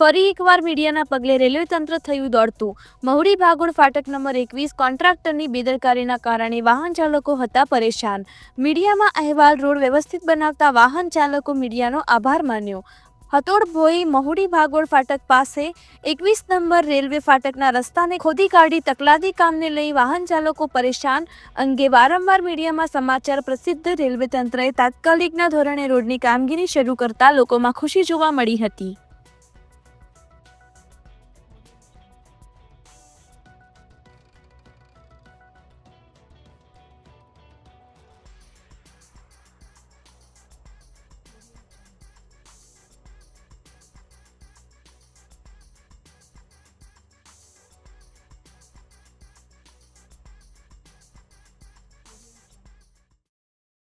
ફરી એકવાર મીડિયાના પગલે રેલવે તંત્ર થયું દોડતું. મહુડી ભાગોળ ફાટક નંબર એકવીસ કોન્ટ્રાક્ટરની બેદરકારીના કારણે વાહન ચાલકો હતા પરેશાન. મીડિયામાં અહેવાલ રોડ વ્યવસ્થિત બનાવતા વાહન ચાલકો મીડિયાનો આભાર માન્યો. હતોડ ભોઈ મહુડી ભાગોળ ફાટક પાસે એકવીસ નંબર રેલવે ફાટકના રસ્તાને ખોદી કાઢી તકલાદી કામને લઈ વાહન ચાલકો પરેશાન અંગે વારંવાર મીડિયામાં સમાચાર પ્રસિદ્ધ રેલવે તંત્રએ તાત્કાલિકના ધોરણે રોડની કામગીરી શરૂ કરતા લોકોમાં ખુશી જોવા મળી હતી.